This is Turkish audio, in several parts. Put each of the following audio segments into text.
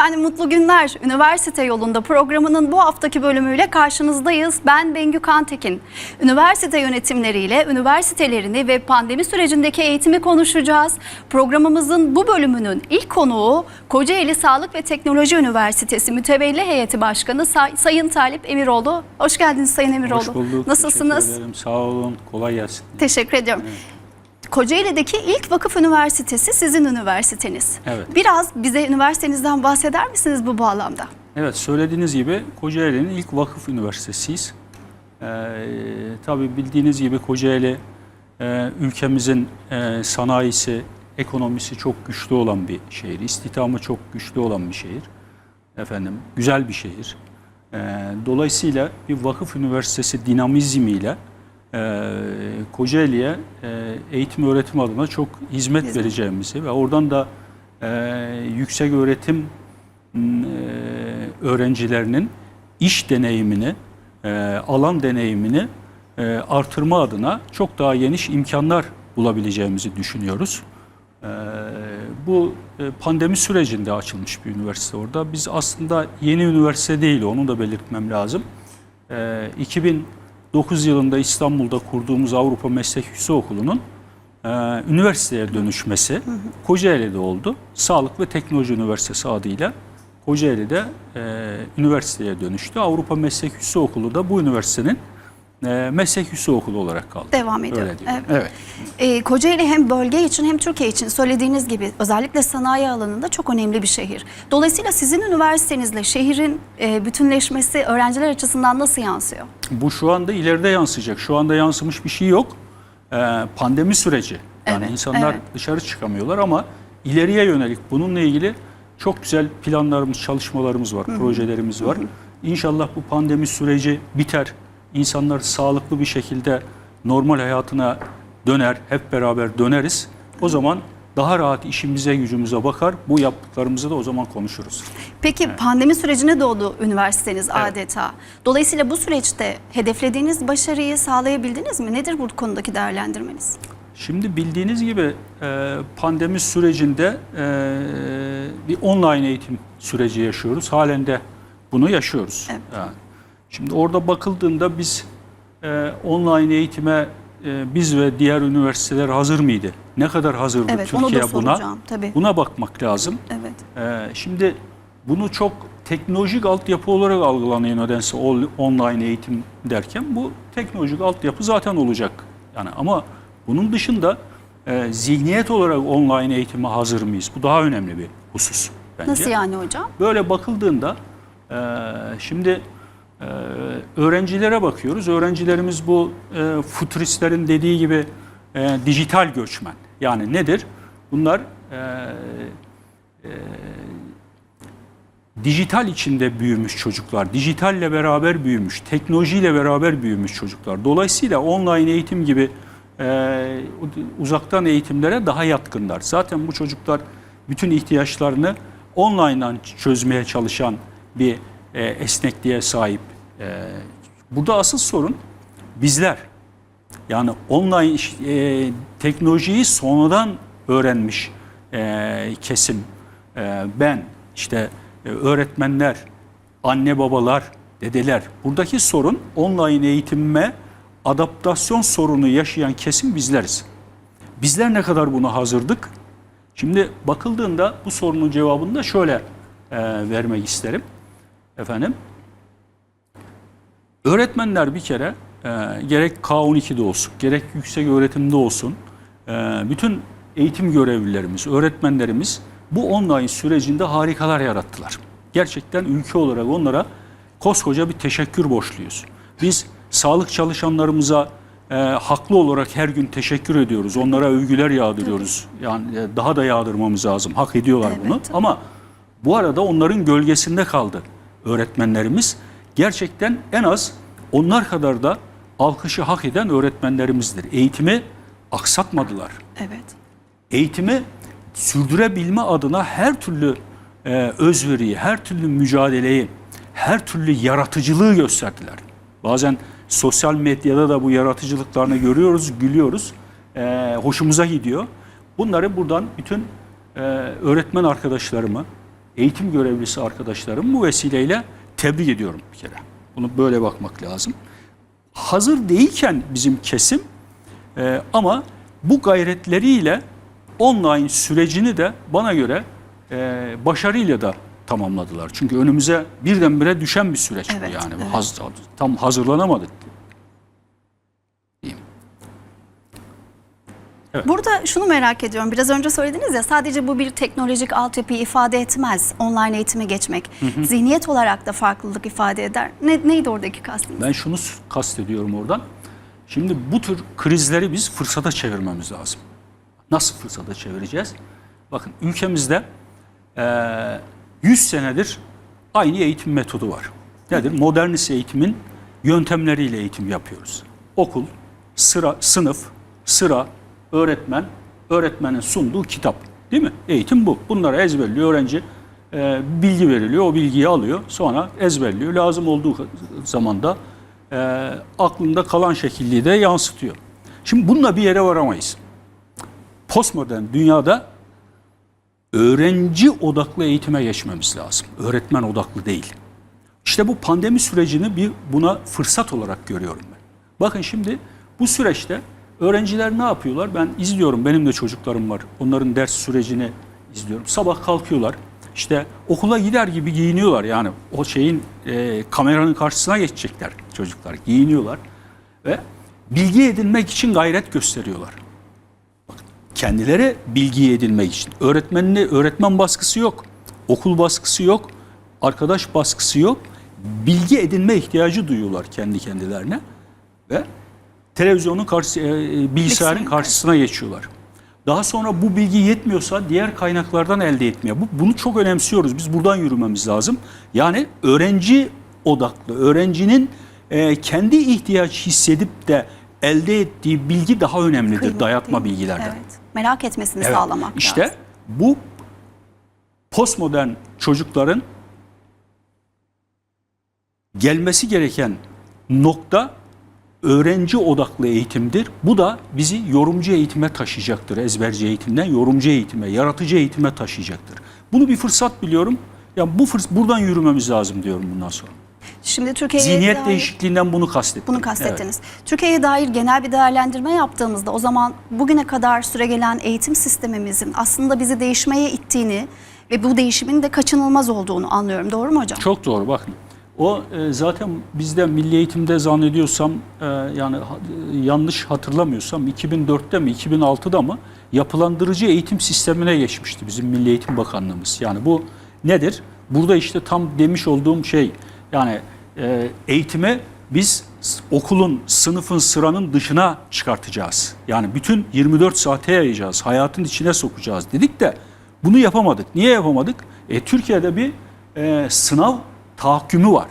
Efendim mutlu günler. Üniversite yolunda programının bu haftaki bölümüyle karşınızdayız. Ben Bengü Kantekin. Üniversite yönetimleriyle üniversitelerini ve pandemi sürecindeki eğitimi konuşacağız. Programımızın bu bölümünün ilk konuğu Kocaeli Sağlık ve Teknoloji Üniversitesi Mütevelli Heyeti Başkanı Say- Sayın Talip Emiroğlu. Hoş geldiniz Sayın Emiroğlu. Hoş bulduk. Nasılsınız? Teşekkür ederim. Sağ olun. Kolay gelsin. Teşekkür ediyorum. Kocaeli'deki ilk vakıf üniversitesi sizin üniversiteniz. Evet. Biraz bize üniversitenizden bahseder misiniz bu bağlamda? Evet söylediğiniz gibi Kocaeli'nin ilk vakıf üniversitesiyiz. Ee, tabii bildiğiniz gibi Kocaeli e, ülkemizin e, sanayisi, ekonomisi çok güçlü olan bir şehir. İstihdamı çok güçlü olan bir şehir. Efendim güzel bir şehir. Ee, dolayısıyla bir vakıf üniversitesi dinamizmiyle e, Kocaeli'ye e, eğitim öğretim adına çok hizmet Hizmet. vereceğimizi ve oradan da e, yüksek öğretim e, öğrencilerinin iş deneyimini, e, alan deneyimini e, artırma adına çok daha geniş imkanlar bulabileceğimizi düşünüyoruz. E, bu e, pandemi sürecinde açılmış bir üniversite orada. Biz aslında yeni üniversite değil, onu da belirtmem lazım. E, 2009 yılında İstanbul'da kurduğumuz Avrupa Meslek Yüksekokulu'nun e, üniversiteye dönüşmesi Kocaeli'de oldu. Sağlık ve Teknoloji Üniversitesi adıyla Kocaeli'de e, üniversiteye dönüştü. Avrupa Meslek Yüksekokulu da bu üniversitenin e, meslek yüksekokulu olarak kaldı. Devam ediyor. Öyle. Evet. evet. Ee, Kocaeli hem bölge için hem Türkiye için söylediğiniz gibi özellikle sanayi alanında çok önemli bir şehir. Dolayısıyla sizin üniversitenizle şehrin e, bütünleşmesi öğrenciler açısından nasıl yansıyor? Bu şu anda ileride yansıyacak. Şu anda yansımış bir şey yok. Ee, pandemi süreci. Yani Evet, insanlar evet. dışarı çıkamıyorlar ama ileriye yönelik bununla ilgili çok güzel planlarımız, çalışmalarımız var, projelerimiz var. İnşallah bu pandemi süreci biter. İnsanlar sağlıklı bir şekilde normal hayatına döner, hep beraber döneriz. O zaman daha rahat işimize, gücümüze bakar. Bu yaptıklarımızı da o zaman konuşuruz. Peki pandemi sürecine doğdu üniversiteniz adeta. Dolayısıyla bu süreçte hedeflediğiniz başarıyı sağlayabildiniz mi? Nedir bu konudaki değerlendirmeniz? Şimdi bildiğiniz gibi e, pandemi sürecinde e, bir online eğitim süreci yaşıyoruz. Halen de bunu yaşıyoruz. Evet. Yani şimdi orada bakıldığında biz e, online eğitime e, biz ve diğer üniversiteler hazır mıydı? Ne kadar hazırdı Evet, onu da Türkiye buna? tabii. Buna bakmak lazım. Evet. E, şimdi bunu çok teknolojik altyapı olarak algılanıyor nedense online eğitim derken bu teknolojik altyapı zaten olacak. Yani ama bunun dışında e, zihniyet olarak online eğitime hazır mıyız? Bu daha önemli bir husus bence. Nasıl yani hocam? Böyle bakıldığında e, şimdi e, öğrencilere bakıyoruz. Öğrencilerimiz bu e, futuristlerin dediği gibi e, dijital göçmen. Yani nedir? Bunlar e, e, dijital içinde büyümüş çocuklar, dijitalle beraber büyümüş, teknolojiyle beraber büyümüş çocuklar. Dolayısıyla online eğitim gibi e, uzaktan eğitimlere daha yatkınlar. Zaten bu çocuklar bütün ihtiyaçlarını online'dan çözmeye çalışan bir e, esnekliğe sahip. E, burada asıl sorun bizler. Yani online e, teknolojiyi sonradan öğrenmiş e, kesim. E, ben, işte e, öğretmenler, anne babalar, dedeler. Buradaki sorun online eğitime adaptasyon sorunu yaşayan kesim bizleriz. Bizler ne kadar buna hazırdık? Şimdi bakıldığında bu sorunun cevabını da şöyle e, vermek isterim. Efendim, öğretmenler bir kere e, gerek K12'de olsun, gerek yüksek öğretimde olsun, e, bütün eğitim görevlilerimiz, öğretmenlerimiz bu online sürecinde harikalar yarattılar. Gerçekten ülke olarak onlara koskoca bir teşekkür borçluyuz. Biz sağlık çalışanlarımıza e, haklı olarak her gün teşekkür ediyoruz. Onlara övgüler yağdırıyoruz. Yani e, daha da yağdırmamız lazım. Hak ediyorlar Evet, bunu. Ama bu arada onların gölgesinde kaldı öğretmenlerimiz. Gerçekten en az onlar kadar da alkışı hak eden öğretmenlerimizdir. Eğitimi aksatmadılar. Evet. Eğitimi sürdürebilme adına her türlü e, özveriyi, her türlü mücadeleyi, her türlü yaratıcılığı gösterdiler. Bazen sosyal medyada da bu yaratıcılıklarını görüyoruz, gülüyoruz. E, hoşumuza gidiyor. Bunları buradan bütün e, öğretmen arkadaşlarımı, eğitim görevlisi arkadaşlarım bu vesileyle tebrik ediyorum bir kere. Bunu böyle bakmak lazım. Hazır değilken bizim kesim e, ama bu gayretleriyle online sürecini de bana göre e, başarıyla da tamamladılar. Çünkü önümüze birdenbire düşen bir süreç Evet, bu yani. evet. Haz- tam hazırlanamadık. Burada şunu merak ediyorum. Biraz önce söylediniz ya sadece bu bir teknolojik altyapıyı ifade etmez. Online eğitime geçmek. Zihniyet olarak da farklılık ifade eder. Ne, neydi oradaki kastınız? Ben şunu kastediyorum oradan. Şimdi bu tür krizleri biz fırsata çevirmemiz lazım. Nasıl fırsata çevireceğiz? Bakın ülkemizde eee 100 senedir aynı eğitim metodu var. Nedir? Modernist eğitimin yöntemleriyle eğitim yapıyoruz. Okul, sıra, sınıf, sıra, öğretmen, öğretmenin sunduğu kitap. Değil mi? Eğitim bu. Bunları ezberliyor öğrenci. eee, bilgi veriliyor, o bilgiyi alıyor. Sonra ezberliyor. Lazım olduğu zaman da eee, aklında kalan şekilde de yansıtıyor. Şimdi bununla bir yere varamayız. Postmodern dünyada öğrenci odaklı eğitime geçmemiz lazım. Öğretmen odaklı değil. İşte bu pandemi sürecini bir buna fırsat olarak görüyorum ben. Bakın şimdi bu süreçte öğrenciler ne yapıyorlar? Ben izliyorum. Benim de çocuklarım var. Onların ders sürecini izliyorum. Sabah kalkıyorlar. İşte okula gider gibi giyiniyorlar. Yani o şeyin e, kameranın karşısına geçecekler çocuklar. Giyiniyorlar ve bilgi edinmek için gayret gösteriyorlar kendileri bilgi edinmek için. Öğretmenli öğretmen baskısı yok. Okul baskısı yok. Arkadaş baskısı yok. Bilgi edinme ihtiyacı duyuyorlar kendi kendilerine ve televizyonun karşı e, e, bilgisayarın Bilgisayarın karşısına geçiyorlar. Daha sonra bu bilgi yetmiyorsa diğer kaynaklardan elde etmeye. Bu, bunu çok önemsiyoruz. Biz buradan yürümemiz lazım. Yani öğrenci odaklı, öğrencinin e, kendi ihtiyaç hissedip de elde ettiği bilgi daha önemlidir Kıymetli. dayatma bilgilerden. Evet. Merak etmesini Evet, sağlamak İşte lazım. bu postmodern çocukların gelmesi gereken nokta öğrenci odaklı eğitimdir. Bu da bizi yorumcu eğitime taşıyacaktır. Ezberci eğitimden yorumcu eğitime, yaratıcı eğitime taşıyacaktır. Bunu bir fırsat biliyorum. Ya bu fırs buradan yürümemiz lazım diyorum bundan sonra. Şimdi Türkiye'ye Zihniyet dair- değişikliğinden bunu kastettim. Bunu Evet. kastettiniz. Türkiye'ye dair genel bir değerlendirme yaptığımızda o zaman bugüne kadar süregelen eğitim sistemimizin aslında bizi değişmeye ittiğini ve bu değişimin de kaçınılmaz olduğunu anlıyorum. Doğru mu hocam? Çok doğru bakın. O e, zaten bizde milli eğitimde zannediyorsam e, yani yanlış hatırlamıyorsam 2004'te mi 2006'da mı yapılandırıcı eğitim sistemine geçmişti bizim Milli Eğitim Bakanlığımız. Yani bu nedir? Burada işte tam demiş olduğum şey yani e, eğitimi biz okulun, sınıfın, sıranın dışına çıkartacağız. Yani bütün 24 saate yayacağız, hayatın içine sokacağız dedik de bunu yapamadık. Niye yapamadık? E, Türkiye'de bir e, sınav tahakkümü var.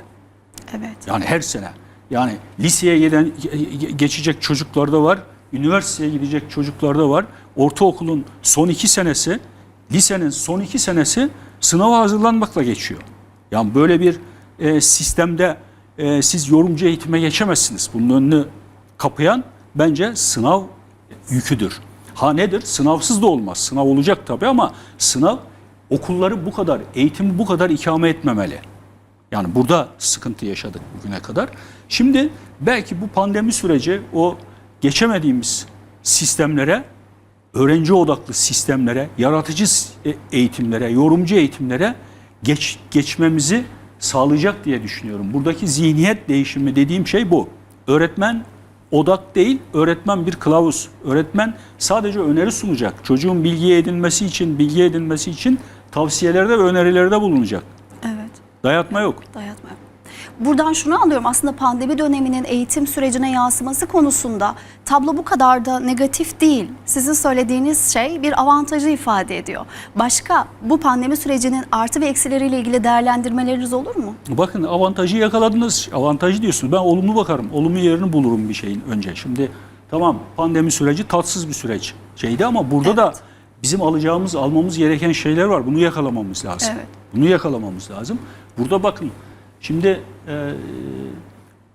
Evet. Yani her sene. Yani liseye giden ge- geçecek çocuklar da var. Üniversiteye gidecek çocuklar da var. Ortaokulun son iki senesi, lisenin son iki senesi sınava hazırlanmakla geçiyor. Yani böyle bir e, sistemde e, siz yorumcu eğitime geçemezsiniz. Bunun önünü kapayan bence sınav yüküdür. Ha nedir? Sınavsız da olmaz. Sınav olacak tabii ama sınav okulları bu kadar, eğitimi bu kadar ikame etmemeli. Yani burada sıkıntı yaşadık bugüne kadar. Şimdi belki bu pandemi süreci o geçemediğimiz sistemlere, öğrenci odaklı sistemlere, yaratıcı e- eğitimlere, yorumcu eğitimlere geç, geçmemizi sağlayacak diye düşünüyorum. Buradaki zihniyet değişimi dediğim şey bu. Öğretmen odak değil, öğretmen bir kılavuz. Öğretmen sadece öneri sunacak. Çocuğun bilgi edinmesi için, bilgi edinmesi için tavsiyelerde ve önerilerde bulunacak. Dayatma yok. Dayatma. Buradan şunu anlıyorum aslında pandemi döneminin eğitim sürecine yansıması konusunda tablo bu kadar da negatif değil. Sizin söylediğiniz şey bir avantajı ifade ediyor. Başka bu pandemi sürecinin artı ve eksileriyle ilgili değerlendirmeleriniz olur mu? Bakın avantajı yakaladınız. Avantajı diyorsunuz. Ben olumlu bakarım. Olumlu yerini bulurum bir şeyin önce. Şimdi tamam pandemi süreci tatsız bir süreç şeydi ama burada da Evet. Bizim alacağımız, almamız gereken şeyler var. Bunu yakalamamız lazım. Evet. Bunu yakalamamız lazım. Burada bakın şimdi e,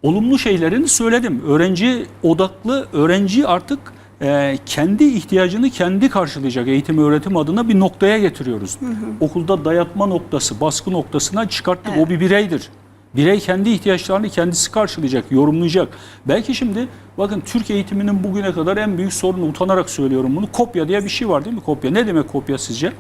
olumlu şeylerini söyledim. Öğrenci odaklı, öğrenci artık e, kendi ihtiyacını kendi karşılayacak eğitim öğretim adına bir noktaya getiriyoruz. Okulda dayatma noktası, baskı noktasına çıkarttık. O bir bireydir. Birey kendi ihtiyaçlarını kendisi karşılayacak, yorumlayacak. Belki şimdi bakın Türk eğitiminin bugüne kadar en büyük sorunu utanarak söylüyorum bunu. Kopya diye bir şey var değil mi? Kopya. Ne demek kopya sizce?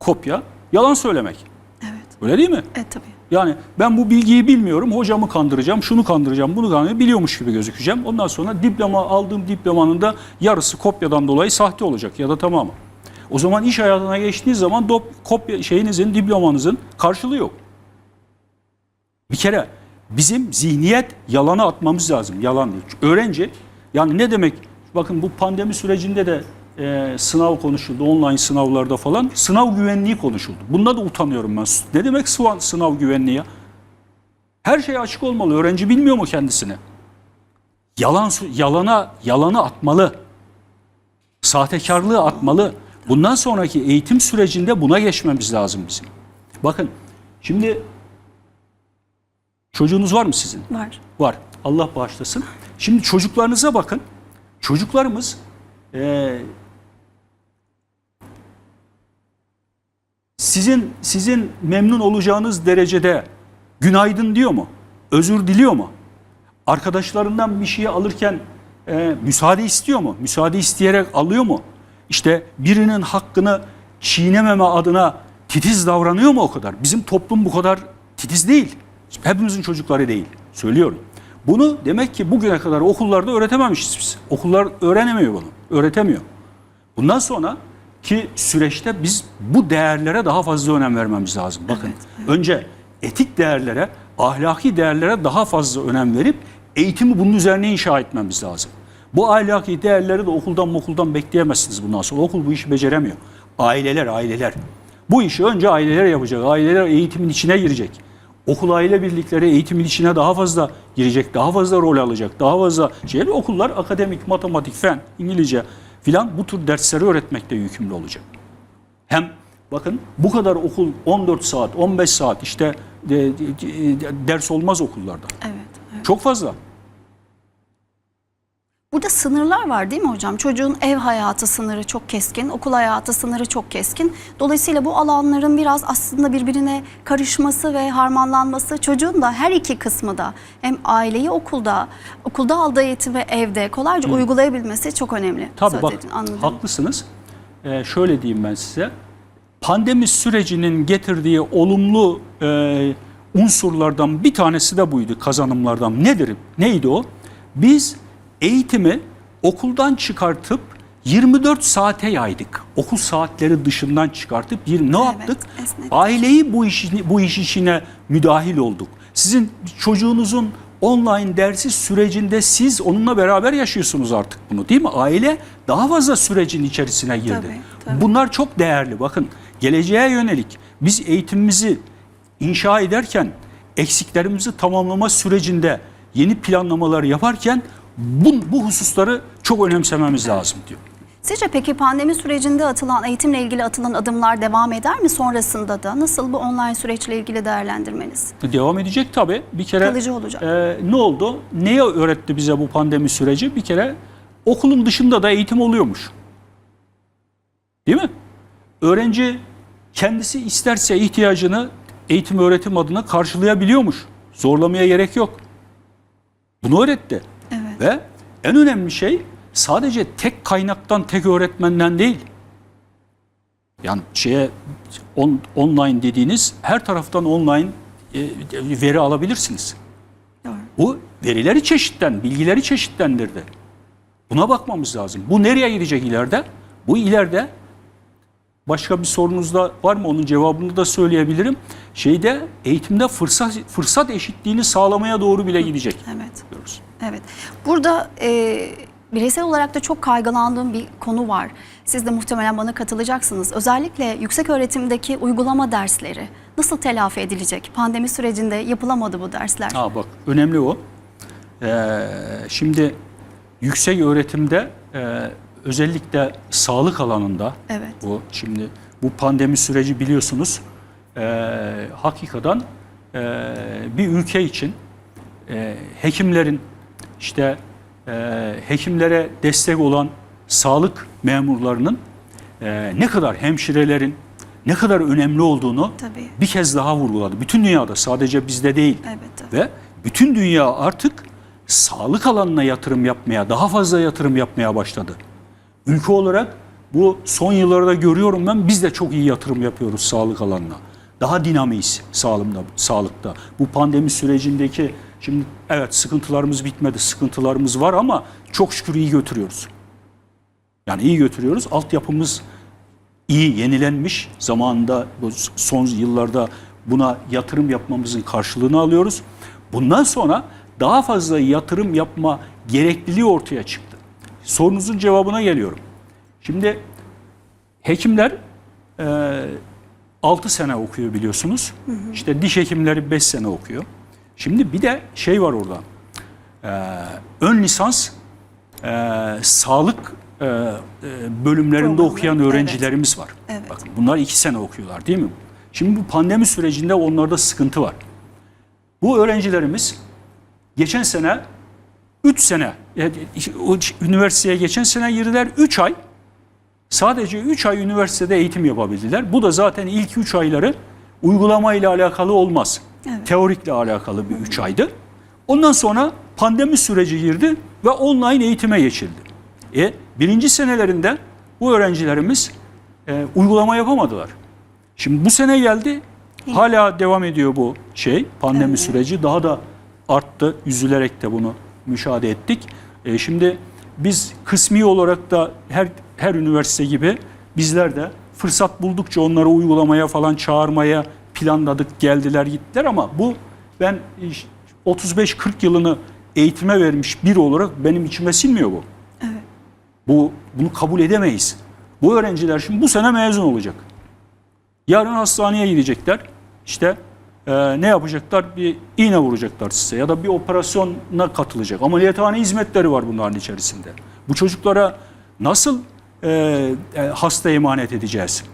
Kopya yalan söylemek. Evet. Öyle değil mi? Evet tabii. Yani ben bu bilgiyi bilmiyorum, hocamı kandıracağım, şunu kandıracağım, bunu kandıracağım, biliyormuş gibi gözükeceğim. Ondan sonra diploma aldığım diplomanın da yarısı kopyadan dolayı sahte olacak ya da tamamı. O zaman iş hayatına geçtiğiniz zaman dop, kopya şeyinizin, diplomanızın karşılığı yok. Bir kere bizim zihniyet yalana atmamız lazım. Yalan değil. Öğrenci yani ne demek? Bakın bu pandemi sürecinde de e, sınav konuşuldu. Online sınavlarda falan. Sınav güvenliği konuşuldu. Bunda da utanıyorum ben. Ne demek sınav, güvenliği ya? Her şey açık olmalı. Öğrenci bilmiyor mu kendisini? Yalan yalana yalanı atmalı. Sahtekarlığı atmalı. Bundan sonraki eğitim sürecinde buna geçmemiz lazım bizim. Bakın şimdi çocuğunuz var mı sizin? Var. Var. Allah bağışlasın. Şimdi çocuklarınıza bakın. Çocuklarımız eee, sizin sizin memnun olacağınız derecede günaydın diyor mu? Özür diliyor mu? Arkadaşlarından bir şeyi alırken eee, müsaade istiyor mu? Müsaade isteyerek alıyor mu? İşte birinin hakkını çiğnememe adına titiz davranıyor mu o kadar? Bizim toplum bu kadar titiz değil. Hepimizin çocukları değil. Söylüyorum. Bunu demek ki bugüne kadar okullarda öğretememişiz biz. Okullar öğrenemiyor bunu. Öğretemiyor. Bundan sonra ki süreçte biz bu değerlere daha fazla önem vermemiz lazım. Bakın önce etik değerlere, ahlaki değerlere daha fazla önem verip eğitimi bunun üzerine inşa etmemiz lazım. Bu ahlaki değerleri de okuldan okuldan bekleyemezsiniz bundan sonra. Okul bu işi beceremiyor. Aileler, aileler. Bu işi önce aileler yapacak. Aileler eğitimin içine girecek. Okul aile birlikleri eğitimin içine daha fazla girecek, daha fazla rol alacak, daha fazla şey. Okullar akademik, matematik, fen, İngilizce filan bu tür dersleri öğretmekte yükümlü olacak. Hem bakın bu kadar okul 14 saat, 15 saat işte de- de- de- ders olmaz okullarda. Evet. evet. Çok fazla. Burada sınırlar var değil mi hocam? Çocuğun ev hayatı sınırı çok keskin, okul hayatı sınırı çok keskin. Dolayısıyla bu alanların biraz aslında birbirine karışması ve harmanlanması çocuğun da her iki kısmı da hem aileyi okulda, okulda aldığı eğitimi evde kolayca uygulayabilmesi çok önemli. Tabii bak Söylediğin, anladım. haklısınız. Ee, şöyle diyeyim ben size. Pandemi sürecinin getirdiği olumlu e, unsurlardan bir tanesi de buydu kazanımlardan. Nedir? Neydi o? Biz eğitimi okuldan çıkartıp 24 saate yaydık. Okul saatleri dışından çıkartıp bir ne Evet, yaptık? esnettik. Aileyi bu iş bu iş içine müdahil olduk. Sizin çocuğunuzun online dersi sürecinde siz onunla beraber yaşıyorsunuz artık bunu değil mi? Aile daha fazla sürecin içerisine girdi. Tabii, tabii. Bunlar çok değerli. Bakın geleceğe yönelik biz eğitimimizi inşa ederken eksiklerimizi tamamlama sürecinde yeni planlamalar yaparken bu, bu hususları çok önemsememiz lazım diyor. Sizce peki pandemi sürecinde atılan, eğitimle ilgili atılan adımlar devam eder mi sonrasında da? Nasıl bu online süreçle ilgili değerlendirmeniz? Devam edecek tabii. Bir kere Kalıcı olacak. e, ne oldu? Neye öğretti bize bu pandemi süreci? Bir kere okulun dışında da eğitim oluyormuş. Değil mi? Öğrenci kendisi isterse ihtiyacını eğitim öğretim adına karşılayabiliyormuş. Zorlamaya gerek yok. Bunu öğretti. Ve en önemli şey sadece tek kaynaktan, tek öğretmenden değil. Yani şeye on, online dediğiniz her taraftan online e, veri alabilirsiniz. Doğru. Bu verileri çeşitten, bilgileri çeşitlendirdi. Buna bakmamız lazım. Bu nereye gidecek ileride? Bu ileride başka bir sorunuz da var mı? Onun cevabını da söyleyebilirim. Şeyde eğitimde fırsat fırsat eşitliğini sağlamaya doğru bile gidecek Evet. diyoruz. Evet. Burada e, bireysel olarak da çok kaygılandığım bir konu var. Siz de muhtemelen bana katılacaksınız. Özellikle yüksek öğretimdeki uygulama dersleri nasıl telafi edilecek? Pandemi sürecinde yapılamadı bu dersler. Ha bak önemli o. Ee, şimdi yüksek öğretimde e, özellikle sağlık alanında Evet. bu şimdi bu pandemi süreci biliyorsunuz e, hakikaten e, bir ülke için e, hekimlerin işte e, hekimlere destek olan sağlık memurlarının e, ne kadar hemşirelerin ne kadar önemli olduğunu Tabii. bir kez daha vurguladı. Bütün dünyada sadece bizde değil. Elbette. Ve bütün dünya artık sağlık alanına yatırım yapmaya, daha fazla yatırım yapmaya başladı. Ülke olarak bu son yıllarda görüyorum ben biz de çok iyi yatırım yapıyoruz sağlık alanına. Daha dinamiyiz sağlımda, sağlıkta. Bu pandemi sürecindeki şimdi evet sıkıntılarımız bitmedi, sıkıntılarımız var ama çok şükür iyi götürüyoruz. Yani iyi götürüyoruz. Altyapımız iyi, yenilenmiş. Zamanında son yıllarda buna yatırım yapmamızın karşılığını alıyoruz. Bundan sonra daha fazla yatırım yapma gerekliliği ortaya çıktı. Sorunuzun cevabına geliyorum. Şimdi hekimler e, 6 sene okuyor biliyorsunuz. İşte diş hekimleri 5 sene okuyor. Şimdi bir de şey var orada. E, ön lisans e, sağlık e, e, bölümlerinde Programları, okuyan öğrencilerimiz var. Evet. Bakın bunlar 2 sene okuyorlar değil mi? Şimdi bu pandemi sürecinde onlarda sıkıntı var. Bu öğrencilerimiz geçen sene 3 sene e, üniversiteye geçen sene girdiler 3 ay sadece 3 ay üniversitede eğitim yapabildiler. Bu da zaten ilk 3 ayları uygulama ile alakalı olmaz. Evet. Teorikle alakalı bir 3 aydı. Ondan sonra pandemi süreci girdi ve online eğitime geçildi. E, birinci senelerinde bu öğrencilerimiz e, uygulama yapamadılar. Şimdi bu sene geldi hala devam ediyor bu şey pandemi Evet. süreci daha da arttı üzülerek de bunu müşahede ettik. E, şimdi biz kısmi olarak da her her üniversite gibi bizler de fırsat buldukça onları uygulamaya falan çağırmaya planladık geldiler gittiler ama bu ben iş- 35-40 yılını eğitime vermiş biri olarak benim içime sinmiyor bu. Evet. Bu bunu kabul edemeyiz. Bu öğrenciler şimdi bu sene mezun olacak. Yarın hastaneye gidecekler. İşte e, ne yapacaklar? Bir iğne vuracaklar size ya da bir operasyona katılacak. Ameliyathane hizmetleri var bunların içerisinde. Bu çocuklara nasıl e, e, hasta emanet edeceğiz?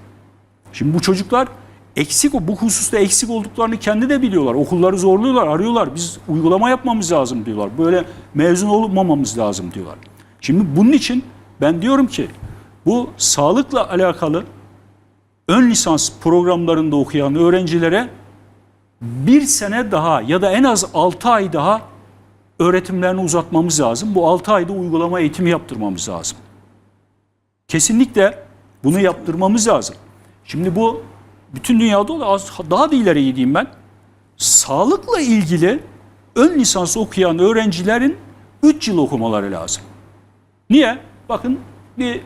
Şimdi bu çocuklar eksik bu hususta eksik olduklarını kendi de biliyorlar. Okulları zorluyorlar, arıyorlar. Biz uygulama yapmamız lazım diyorlar. Böyle mezun olmamamız lazım diyorlar. Şimdi bunun için ben diyorum ki bu sağlıkla alakalı ön lisans programlarında okuyan öğrencilere bir sene daha ya da en az 6 ay daha öğretimlerini uzatmamız lazım. Bu 6 ayda uygulama eğitimi yaptırmamız lazım. Kesinlikle bunu yaptırmamız lazım. Şimdi bu bütün dünyada da az, daha da ileri gideyim ben. Sağlıkla ilgili ön lisans okuyan öğrencilerin 3 yıl okumaları lazım. Niye? Bakın bir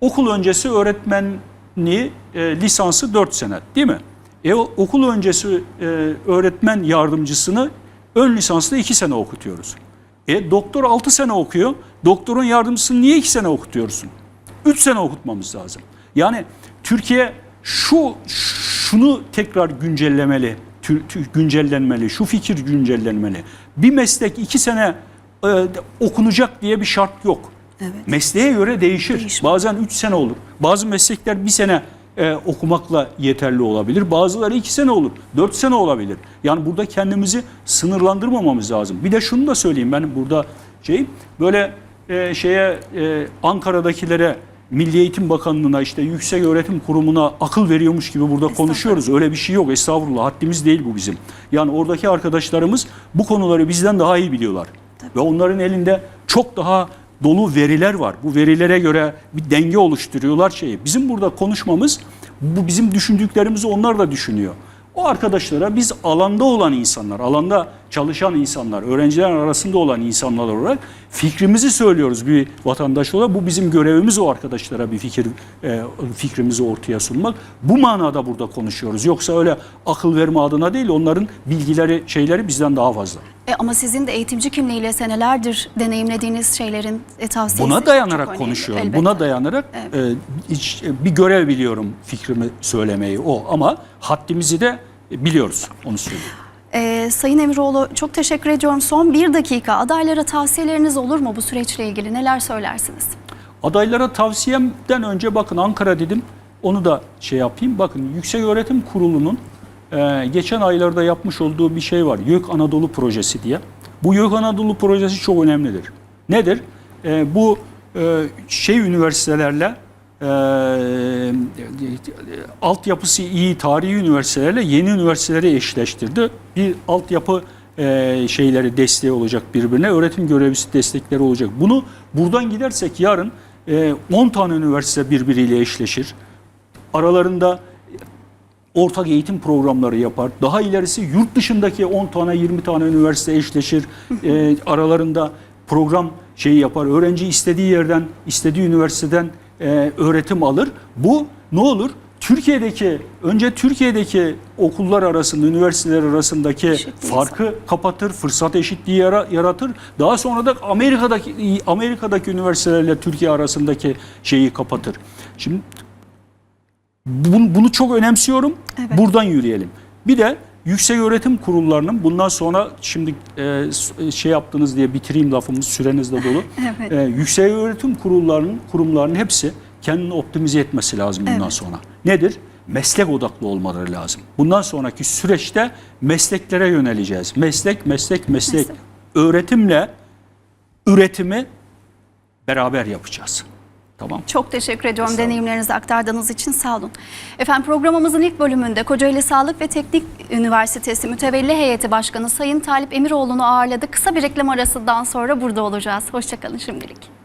okul öncesi öğretmenliği e, lisansı 4 sene değil mi? E, okul öncesi e, öğretmen yardımcısını ön lisansla 2 sene okutuyoruz. E, doktor 6 sene okuyor. Doktorun yardımcısını niye 2 sene okutuyorsun? 3 sene okutmamız lazım. Yani Türkiye şu şunu tekrar güncellemeli, tü- tü- güncellenmeli, şu fikir güncellenmeli. Bir meslek 2 sene e, okunacak diye bir şart yok. Evet. Mesleğe göre değişir. Değişmez. Bazen 3 sene olur. Bazı meslekler bir sene e, okumakla yeterli olabilir. Bazıları 2 sene olur. 4 sene olabilir. Yani burada kendimizi sınırlandırmamamız lazım. Bir de şunu da söyleyeyim ben burada şey böyle e, şeye e, Ankara'dakilere Milli Eğitim Bakanlığı'na işte Yüksek Öğretim Kurumu'na akıl veriyormuş gibi burada konuşuyoruz. Öyle bir şey yok. Estağfurullah. Haddimiz değil bu bizim. Yani oradaki arkadaşlarımız bu konuları bizden daha iyi biliyorlar. Ve onların elinde çok daha dolu veriler var. Bu verilere göre bir denge oluşturuyorlar şeyi. Bizim burada konuşmamız bu bizim düşündüklerimizi onlar da düşünüyor. O arkadaşlara biz alanda olan insanlar, alanda çalışan insanlar, öğrenciler arasında olan insanlar olarak fikrimizi söylüyoruz bir vatandaş olarak. Bu bizim görevimiz o arkadaşlara bir fikir e, fikrimizi ortaya sunmak. Bu manada burada konuşuyoruz. Yoksa öyle akıl verme adına değil onların bilgileri, şeyleri bizden daha fazla. E, ama sizin de eğitimci kimliğiyle senelerdir deneyimlediğiniz şeylerin e, tavsiyesi Buna dayanarak konuşuyorum. Elbette. Buna dayanarak e, hiç- bir görev biliyorum fikrimi söylemeyi o ama haddimizi de biliyoruz onu söyleyeyim. E, Sayın Emiroğlu çok teşekkür ediyorum. Son bir dakika adaylara tavsiyeleriniz olur mu bu süreçle ilgili? Neler söylersiniz? Adaylara tavsiyemden önce bakın Ankara dedim. Onu da şey yapayım. Bakın Yüksek Öğretim Kurulu'nun e, geçen aylarda yapmış olduğu bir şey var. YÖK Anadolu Projesi diye. Bu YÖK Anadolu Projesi çok önemlidir. Nedir? E, bu e, şey üniversitelerle altyapısı iyi tarihi üniversitelerle yeni üniversiteleri eşleştirdi. Bir altyapı e, şeyleri desteği olacak birbirine, öğretim görevlisi destekleri olacak. Bunu buradan gidersek yarın e, 10 tane üniversite birbiriyle eşleşir. Aralarında ortak eğitim programları yapar. Daha ilerisi yurt dışındaki 10 tane 20 tane üniversite eşleşir. Ee, aralarında program şeyi yapar. Öğrenci istediği yerden, istediği üniversiteden e, öğretim alır. Bu ne olur? Türkiye'deki önce Türkiye'deki okullar arasında, üniversiteler arasındaki Eşitliği farkı kapatır, fırsat eşitliği yara- yaratır. Daha sonra da Amerika'daki Amerika'daki üniversitelerle Türkiye arasındaki şeyi kapatır. Şimdi bunu, bunu çok önemsiyorum. Evet. Buradan yürüyelim. Bir de yüksek öğretim kurullarının bundan sonra şimdi e, şey yaptınız diye bitireyim lafımız süreniz de dolu. Evet. E, yüksek öğretim kurullarının kurumlarının hepsi kendini optimize etmesi lazım bundan Evet. sonra. Nedir? Meslek odaklı olmaları lazım. Bundan sonraki süreçte mesleklere yöneleceğiz. Meslek, meslek, meslek. Meslek. Öğretimle üretimi beraber yapacağız. Tamam. Çok teşekkür ediyorum deneyimlerinizi aktardığınız için sağ olun. Efendim programımızın ilk bölümünde Kocaeli Sağlık ve Teknik Üniversitesi Mütevelli Heyeti Başkanı Sayın Talip Emiroğlu'nu ağırladık. Kısa bir reklam arasından sonra burada olacağız. Hoşçakalın şimdilik.